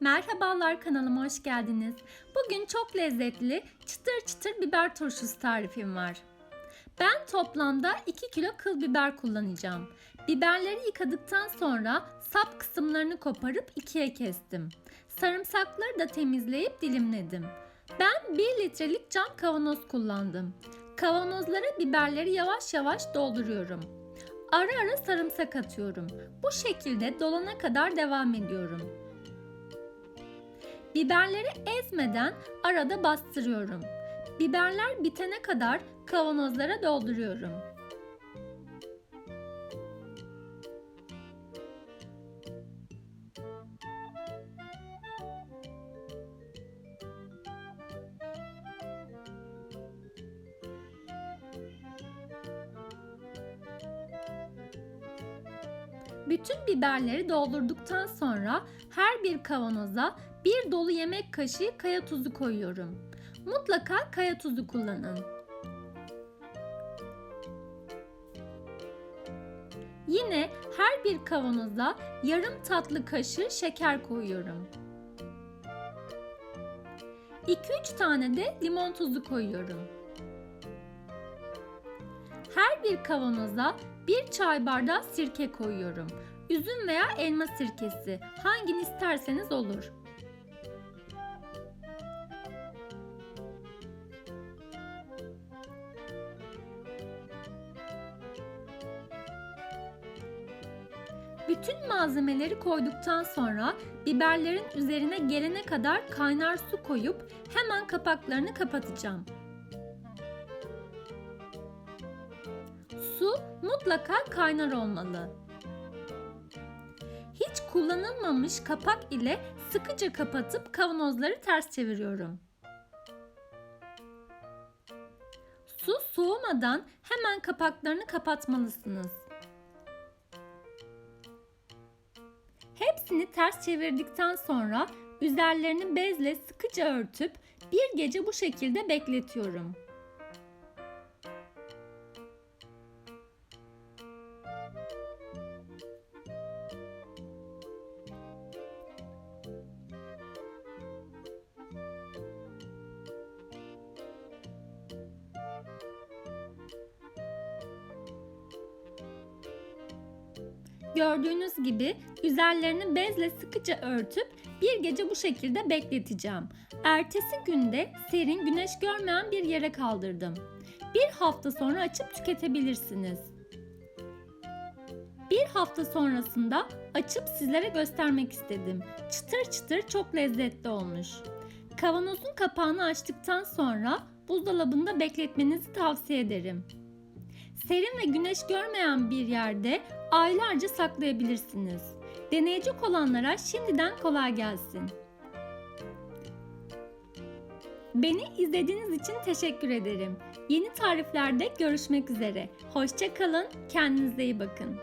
Merhabalar kanalıma hoş geldiniz. Bugün çok lezzetli çıtır çıtır biber turşusu tarifim var. Ben toplamda 2 kilo kıl biber kullanacağım. Biberleri yıkadıktan sonra sap kısımlarını koparıp ikiye kestim. Sarımsakları da temizleyip dilimledim. Ben 1 litrelik cam kavanoz kullandım. Kavanozlara biberleri yavaş yavaş dolduruyorum. Ara ara sarımsak atıyorum. Bu şekilde dolana kadar devam ediyorum. Biberleri ezmeden arada bastırıyorum. Biberler bitene kadar kavanozlara dolduruyorum. Bütün biberleri doldurduktan sonra her bir kavanoza bir dolu yemek kaşığı kaya tuzu koyuyorum. Mutlaka kaya tuzu kullanın. Yine her bir kavanoza yarım tatlı kaşığı şeker koyuyorum. 2-3 tane de limon tuzu koyuyorum. Her bir kavanoza bir çay bardağı sirke koyuyorum. Üzüm veya elma sirkesi hangini isterseniz olur. Bütün malzemeleri koyduktan sonra biberlerin üzerine gelene kadar kaynar su koyup hemen kapaklarını kapatacağım. Su mutlaka kaynar olmalı. Hiç kullanılmamış kapak ile sıkıca kapatıp kavanozları ters çeviriyorum. Su soğumadan hemen kapaklarını kapatmalısınız. Hepsini ters çevirdikten sonra üzerlerini bezle sıkıca örtüp bir gece bu şekilde bekletiyorum. Gördüğünüz gibi üzerlerini bezle sıkıca örtüp bir gece bu şekilde bekleteceğim. Ertesi günde serin güneş görmeyen bir yere kaldırdım. Bir hafta sonra açıp tüketebilirsiniz. Bir hafta sonrasında açıp sizlere göstermek istedim. Çıtır çıtır çok lezzetli olmuş. Kavanozun kapağını açtıktan sonra buzdolabında bekletmenizi tavsiye ederim. Serin ve güneş görmeyen bir yerde aylarca saklayabilirsiniz. Deneyecek olanlara şimdiden kolay gelsin. Beni izlediğiniz için teşekkür ederim. Yeni tariflerde görüşmek üzere. Hoşça kalın, kendinize iyi bakın.